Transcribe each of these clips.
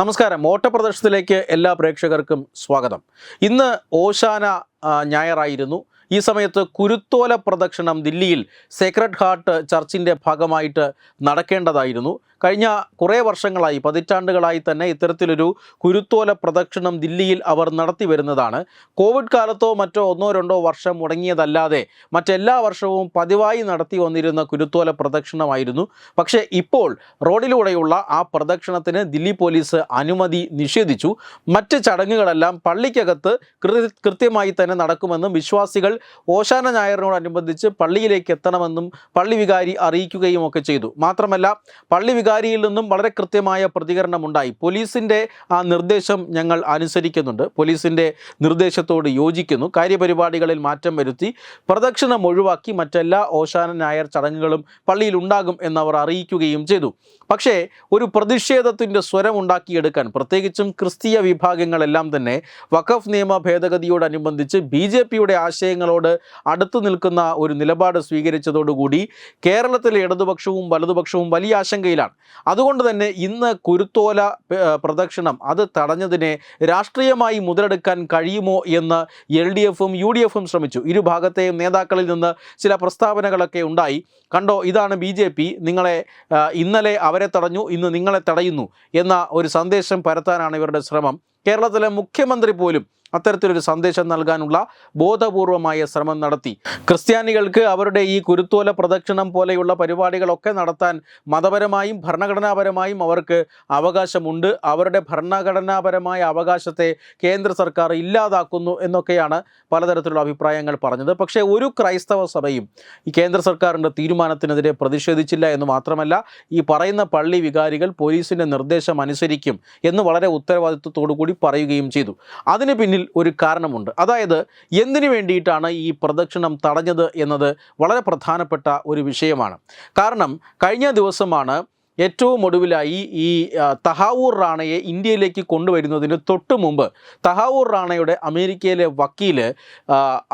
നമസ്കാരം. ഓട്ടപ്രദർശനത്തിലേക്ക് എല്ലാ പ്രേക്ഷകർക്കും സ്വാഗതം. ഇന്ന് ഓശാന ഞായറായിരുന്നു. ഈ സമയത്ത് കുരുത്തോല പ്രദക്ഷിണം ദില്ലിയിൽ സേക്രഡ് ഹാർട്ട് ചർച്ചിന്റെ ഭാഗമായിട്ട് നടക്കേണ്ടതായിരുന്നു. കഴിഞ്ഞ കുറേ വർഷങ്ങളായി പതിറ്റാണ്ടുകളായി തന്നെ ഇത്തരത്തിലൊരു കുരുത്തോല പ്രദക്ഷിണം ദില്ലിയിൽ അവർ നടത്തി വരുന്നതാണ്. കോവിഡ് കാലത്തോ മറ്റോ ഒന്നോ രണ്ടോ വർഷം മുടങ്ങിയതല്ലാതെ മറ്റെല്ലാ വർഷവും പതിവായി നടത്തി വന്നിരുന്ന കുരുത്തോല പ്രദക്ഷിണമായിരുന്നു. പക്ഷേ ഇപ്പോൾ റോഡിലൂടെയുള്ള ആ പ്രദക്ഷിണത്തിന് ദില്ലി പോലീസ് അനുമതി നിഷേധിച്ചു. മറ്റ് ചടങ്ങുകളെല്ലാം പള്ളിക്കകത്ത് കൃത്യമായി തന്നെ നടക്കുമെന്നും വിശ്വാസികൾ ഓശാന ഞായറിനോടനുബന്ധിച്ച് പള്ളിയിലേക്ക് എത്തണമെന്നും പള്ളി വികാരി അറിയിക്കുകയും ഒക്കെ ചെയ്തു. മാത്രമല്ല പള്ളി വികാരിയിൽ നിന്നും വളരെ കൃത്യമായ പ്രതികരണമുണ്ടായി. പോലീസിന്റെ ആ നിർദ്ദേശം ഞങ്ങൾ അനുസരിക്കുന്നുണ്ട്. പോലീസിന്റെ നിർദ്ദേശത്തോട് യോജിക്കുന്നു. കാര്യപരിപാടികളിൽ മാറ്റം വരുത്തി പ്രദക്ഷിണം ഒഴിവാക്കി മറ്റെല്ലാ ഓശാന നായർ ചടങ്ങുകളും പള്ളിയിൽ ഉണ്ടാകും എന്നവർ അറിയിക്കുകയും ചെയ്തു. പക്ഷേ ഒരു പ്രതിഷേധത്തിന്റെ സ്വരം ഉണ്ടാക്കിയെടുക്കാൻ പ്രത്യേകിച്ചും ക്രിസ്തീയ വിഭാഗങ്ങളെല്ലാം തന്നെ വഖഫ് നിയമ ഭേദഗതിയോടനുബന്ധിച്ച് ബി ജെ പിയുടെ ആശയങ്ങളോട് അടുത്തു നിൽക്കുന്ന ഒരു നിലപാട് സ്വീകരിച്ചതോടുകൂടി കേരളത്തിലെ ഇടതുപക്ഷവും വലതുപക്ഷവും വലിയ ആശങ്കയിലാണ്. അതുകൊണ്ട് തന്നെ ഇന്ന് കുരുത്തോല പ്രദക്ഷിണം അത് തടഞ്ഞതിനെ രാഷ്ട്രീയമായി മുതലെടുക്കാൻ കഴിയുമോ എന്ന് എൽ ഡി എഫും യു ഡി എഫും ശ്രമിച്ചു. ഇരുഭാഗത്തെയും നേതാക്കളിൽ നിന്ന് ചില പ്രസ്താവനകളൊക്കെ ഉണ്ടായി. കണ്ടോ ഇതാണ് ബി ജെ പി. നിങ്ങളെ ഇന്നലെ അവരെ തടഞ്ഞു ഇന്ന് നിങ്ങളെ തടയുന്നു എന്ന ഒരു സന്ദേശം പരത്താനാണ് ഇവരുടെ ശ്രമം. കേരളത്തിലെ മുഖ്യമന്ത്രി പോലും അത്തരത്തിലൊരു സന്ദേശം നൽകാനുള്ള ബോധപൂർവമായ ശ്രമം നടത്തി. ക്രിസ്ത്യാനികൾക്ക് അവരുടെ ഈ കുരുത്തോല പ്രദക്ഷിണം പോലെയുള്ള പരിപാടികളൊക്കെ നടത്താൻ മതപരമായും ഭരണഘടനാപരമായും അവർക്ക് അവകാശമുണ്ട്. അവരുടെ ഭരണഘടനാപരമായ അവകാശത്തെ കേന്ദ്ര സർക്കാർ ഇല്ലാതാക്കുന്നു എന്നൊക്കെയാണ് പലതരത്തിലുള്ള അഭിപ്രായങ്ങൾ പറഞ്ഞത്. പക്ഷേ ഒരു ക്രൈസ്തവ സഭയും ഈ കേന്ദ്ര സർക്കാരിന്റെ തീരുമാനത്തിനെതിരെ പ്രതിഷേധിച്ചില്ല എന്ന് മാത്രമല്ല ഈ പറയുന്ന പള്ളി വികാരികൾ പോലീസിന്റെ നിർദ്ദേശം അനുസരിക്കും എന്ന് വളരെ ഉത്തരവാദിത്വത്തോടു കൂടി പറയുകയും ചെയ്തു. അതിന് പിന്നിൽ ഒരു കാരണമുണ്ട്. അതായത് എന്തിനു വേണ്ടിയിട്ടാണ് ഈ പ്രദക്ഷിണം തടഞ്ഞത് എന്നത് വളരെ പ്രധാനപ്പെട്ട ഒരു വിഷയമാണ്. കാരണം കഴിഞ്ഞ ദിവസമാണ് ഏറ്റവും ഒടുവിലായി ഈ തഹാവൂർ റാണയെ ഇന്ത്യയിലേക്ക് കൊണ്ടുവരുന്നതിന് തൊട്ട് മുമ്പ് തഹാവൂർ റാണയുടെ അമേരിക്കയിലെ വക്കീൽ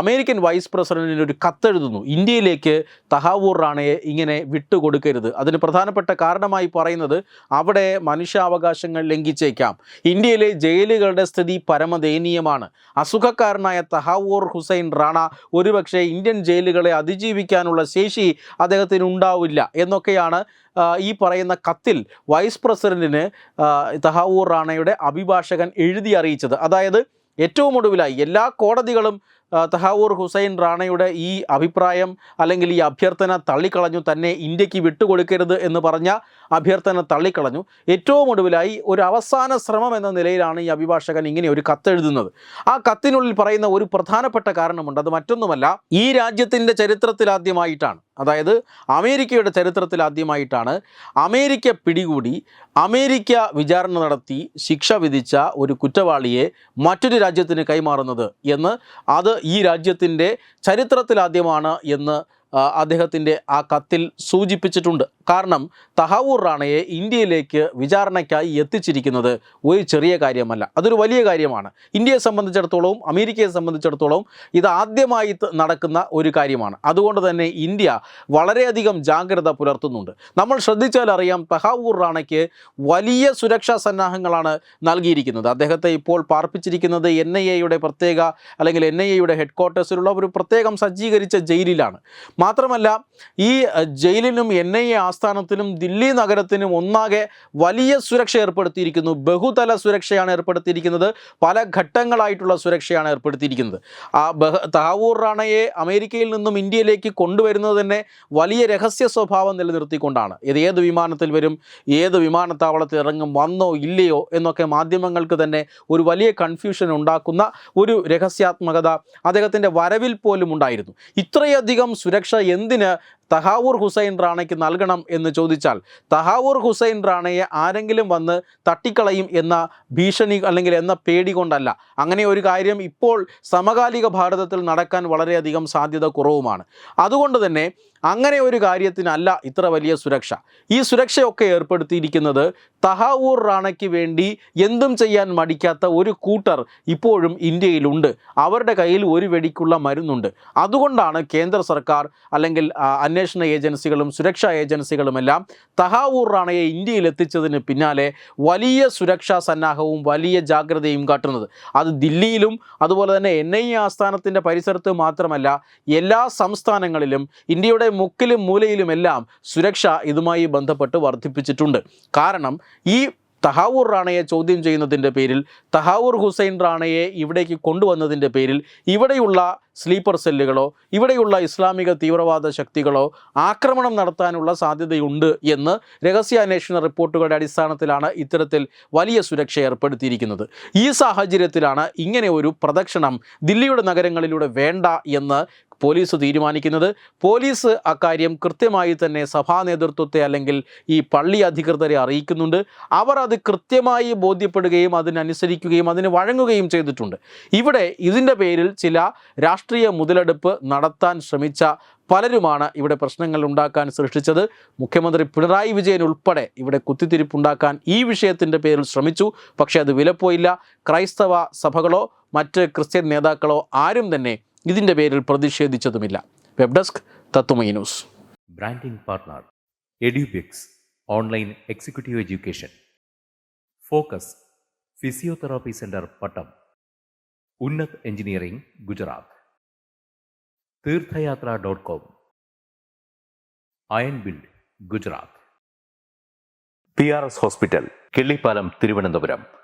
അമേരിക്കൻ വൈസ് പ്രസിഡന്റിന് ഒരു കത്തെഴുതുന്നു. ഇന്ത്യയിലേക്ക് തഹാവൂർ റാണയെ ഇങ്ങനെ വിട്ടുകൊടുക്കരുത്. അതിന് പ്രധാനപ്പെട്ട കാരണമായി പറയുന്നത് അവിടെ മനുഷ്യാവകാശങ്ങൾ ലംഘിച്ചേക്കാം. ഇന്ത്യയിലെ ജയിലുകളുടെ സ്ഥിതി പരമദയനീയമാണ്. അസുഖക്കാരനായ തഹാവൂർ ഹുസൈൻ റാണ ഒരുപക്ഷെ ഇന്ത്യൻ ജയിലുകളെ അതിജീവിക്കാനുള്ള ശേഷി അദ്ദേഹത്തിന് ഉണ്ടാവില്ല എന്നൊക്കെയാണ് ഈ പറയുന്ന കത്തിൽ വൈസ് പ്രസിഡന്റിന് തഹാവൂർ റാണയുടെ അഭിഭാഷകൻ എഴുതി അറിയിച്ചത്. അതായത് ഏറ്റവും ഒടുവിലായി എല്ലാ കോടതികളും തഹാവൂർ ഹുസൈൻ റാണയുടെ ഈ അഭിപ്രായം അല്ലെങ്കിൽ ഈ അഭ്യർത്ഥന തള്ളിക്കളഞ്ഞു. തന്നെ ഇന്ത്യയ്ക്ക് വിട്ടുകൊടുക്കരുത് എന്ന് പറഞ്ഞ അഭ്യർത്ഥന തള്ളിക്കളഞ്ഞു. ഏറ്റവും ഒടുവിലായി ഒരു അവസാന ശ്രമം എന്ന നിലയിലാണ് ഈ അഭിഭാഷകൻ ഇങ്ങനെ ഒരു കത്തെഴുതുന്നത്. ആ കത്തിനുള്ളിൽ പറയുന്ന ഒരു പ്രധാനപ്പെട്ട കാരണമുണ്ട്. അത് മറ്റൊന്നുമല്ല ഈ രാജ്യത്തിന്റെ ചരിത്രത്തിലാദ്യമായിട്ടാണ് അതായത് അമേരിക്കയുടെ ചരിത്രത്തിൽ ആദ്യമായിട്ടാണ് അമേരിക്ക പിടികൂടി അമേരിക്ക വിചാരണ നടത്തി ശിക്ഷ വിധിച്ച ഒരു കുറ്റവാളിയെ മറ്റൊരു രാജ്യത്തിന് കൈമാറുന്നത് എന്ന് അത് ഈ രാജ്യത്തിന്റെ ചരിത്രത്തിലാദ്യമാണ് എന്ന് അദ്ദേഹത്തിന്റെ ആ കത്തിൽ സൂചിപ്പിച്ചിട്ടുണ്ട്. കാരണം തഹാവൂർ റാണയെ ഇന്ത്യയിലേക്ക് വിചാരണയ്ക്കായി എത്തിച്ചിരിക്കുന്നത് ഒരു ചെറിയ കാര്യമല്ല. അതൊരു വലിയ കാര്യമാണ്. ഇന്ത്യയെ സംബന്ധിച്ചിടത്തോളവും അമേരിക്കയെ സംബന്ധിച്ചിടത്തോളവും ഇത് ആദ്യമായി നടക്കുന്ന ഒരു കാര്യമാണ്. അതുകൊണ്ട് തന്നെ ഇന്ത്യ വളരെയധികം ജാഗ്രത പുലർത്തുന്നുണ്ട്. നമ്മൾ ശ്രദ്ധിച്ചാൽ അറിയാം തഹാവൂർ റാണയ്ക്ക് വലിയ സുരക്ഷാ സന്നാഹങ്ങളാണ് നൽകിയിരിക്കുന്നത്. അദ്ദേഹത്തെ ഇപ്പോൾ പാർപ്പിച്ചിരിക്കുന്നത് എൻ ഐ എയുടെ പ്രത്യേക അല്ലെങ്കിൽ എൻ ഐ എയുടെ ഹെഡ് ക്വാർട്ടേഴ്സിലുള്ള ഒരു പ്രത്യേകം സജ്ജീകരിച്ച ജയിലിലാണ്. മാത്രമല്ല ഈ ജയിലിനും എൻ ഐ എ ആസ്ഥാനത്തിനും ദില്ലി നഗരത്തിനും ഒന്നാകെ വലിയ സുരക്ഷ ഏർപ്പെടുത്തിയിരിക്കുന്നു. ബഹുതല സുരക്ഷയാണ് ഏർപ്പെടുത്തിയിരിക്കുന്നത്. പല ഘട്ടങ്ങളായിട്ടുള്ള സുരക്ഷയാണ് ഏർപ്പെടുത്തിയിരിക്കുന്നത്. ആ ബഹ തഹാവൂർ റാണയെ അമേരിക്കയിൽ നിന്നും ഇന്ത്യയിലേക്ക് കൊണ്ടുവരുന്നത് തന്നെ വലിയ രഹസ്യ സ്വഭാവം നിലനിർത്തിക്കൊണ്ടാണ്. ഇത് ഏത് വിമാനത്തിൽ വരും ഏത് വിമാനത്താവളത്തിൽ ഇറങ്ങും വന്നോ ഇല്ലയോ എന്നൊക്കെ മാധ്യമങ്ങൾക്ക് തന്നെ ഒരു വലിയ കൺഫ്യൂഷൻ ഉണ്ടാക്കുന്ന ഒരു രഹസ്യാത്മകത അദ്ദേഹത്തിന്റെ വരവിൽ പോലും ഉണ്ടായിരുന്നു. ഇത്രയധികം സുരക്ഷ എന്തിന് തഹാവൂർ ഹുസൈൻ റാണയ്ക്ക് നൽകണം എന്ന് ചോദിച്ചാൽ തഹാവൂർ ഹുസൈൻ റാണയെ ആരെങ്കിലും വന്ന് തട്ടിക്കളയും എന്ന ഭീഷണി അല്ലെങ്കിൽ എന്ന പേടി കൊണ്ടല്ല. അങ്ങനെ ഒരു കാര്യം ഇപ്പോൾ സമകാലിക ഭാരതത്തിൽ നടക്കാൻ വളരെയധികം സാധ്യത കുറവുമാണ്. അതുകൊണ്ട് തന്നെ അങ്ങനെ ഒരു കാര്യത്തിനല്ല ഇത്ര വലിയ സുരക്ഷ. ഈ സുരക്ഷയൊക്കെ ഏർപ്പെടുത്തിയിരിക്കുന്നത് തഹാവൂർ റാണയ്ക്ക് വേണ്ടി എന്തും ചെയ്യാൻ മടിക്കാത്ത ഒരു കൂട്ടർ ഇപ്പോഴും ഇന്ത്യയിലുണ്ട്. അവരുടെ കയ്യിൽ ഒരു വെടിക്കുള്ള മരുന്നുണ്ട്. അതുകൊണ്ടാണ് കേന്ദ്ര സർക്കാർ അല്ലെങ്കിൽ അന്വേഷണ ഏജൻസികളും സുരക്ഷാ ഏജൻസികളുമെല്ലാം തഹാവൂർ റാണയെ ഇന്ത്യയിൽ എത്തിച്ചതിന് പിന്നാലെ വലിയ സുരക്ഷാ സന്നാഹവും വലിയ ജാഗ്രതയും കാട്ടുന്നത്. അത് ദില്ലിയിലും അതുപോലെ തന്നെ എൻ ഐ ആസ്ഥാനത്തിന്റെ പരിസരത്ത് മാത്രമല്ല എല്ലാ സംസ്ഥാനങ്ങളിലും ഇന്ത്യയുടെ മുക്കിലും മൂലയിലുമെല്ലാം സുരക്ഷ ഇതുമായി ബന്ധപ്പെട്ട് വർദ്ധിപ്പിച്ചിട്ടുണ്ട്. കാരണം ഈ തഹാവൂർ റാണയെ ചോദ്യം ചെയ്യുന്നതിന്റെ പേരിൽ തഹാവൂർ ഹുസൈൻ റാണയെ ഇവിടേക്ക് കൊണ്ടുവന്നതിന്റെ പേരിൽ ഇവിടെയുള്ള സ്ലീപ്പർ സെല്ലുകളോ ഇവിടെയുള്ള ഇസ്ലാമിക തീവ്രവാദ ശക്തികളോ ആക്രമണം നടത്താനുള്ള സാധ്യതയുണ്ട് എന്ന് രഹസ്യാന്വേഷണ റിപ്പോർട്ടുകളുടെ അടിസ്ഥാനത്തിലാണ് ഇത്തരത്തിൽ വലിയ സുരക്ഷ ഏർപ്പെടുത്തിയിരിക്കുന്നത്. ഈ സാഹചര്യത്തിലാണ് ഇങ്ങനെ ഒരു പ്രദക്ഷിണം ദില്ലിയുടെ നഗരങ്ങളിലൂടെ വേണ്ട എന്ന് പോലീസ് തീരുമാനിക്കുന്നത്. പോലീസ് അക്കാര്യം കൃത്യമായി തന്നെ സഭാ നേതൃത്വത്തെ അല്ലെങ്കിൽ ഈ പള്ളി അധികൃതരെ അറിയിക്കുന്നുണ്ട്. അവർ അത് കൃത്യമായി ബോധ്യപ്പെടുകയും അതിനനുസരിക്കുകയും അതിന് വഴങ്ങുകയും ചെയ്തിട്ടുണ്ട്. ഇവിടെ ഇതിന്റെ പേരിൽ ചില രാഷ്ട്രീയ മുതലെടുപ്പ് നടത്താൻ ശ്രമിച്ച പലരുമാണ് ഇവിടെ പ്രശ്നങ്ങൾ ഉണ്ടാക്കാൻ സൃഷ്ടിച്ചത്. മുഖ്യമന്ത്രി പിണറായി വിജയൻ ഉൾപ്പെടെ ഇവിടെ കുത്തിത്തിരിപ്പുണ്ടാക്കാൻ ഈ വിഷയത്തിന്റെ പേരിൽ ശ്രമിച്ചു. പക്ഷേ അത് വിലപ്പോയില്ല. ക്രൈസ്തവ സഭകളോ മറ്റ് ക്രിസ്ത്യൻ നേതാക്കളോ ആരും തന്നെ ഇതിന്റെ പേരിൽ പ്രതിഷേധിച്ചതുമില്ല. Web desk Tatwamayi news. Branding partner Edubix online executive education. Focus physiotherapy centre Pattom. Unnat engineering Gujarat. Theerthayathra dot com. Iron build Gujarat. P R S hospital Killipalam Thiruvananthapuram.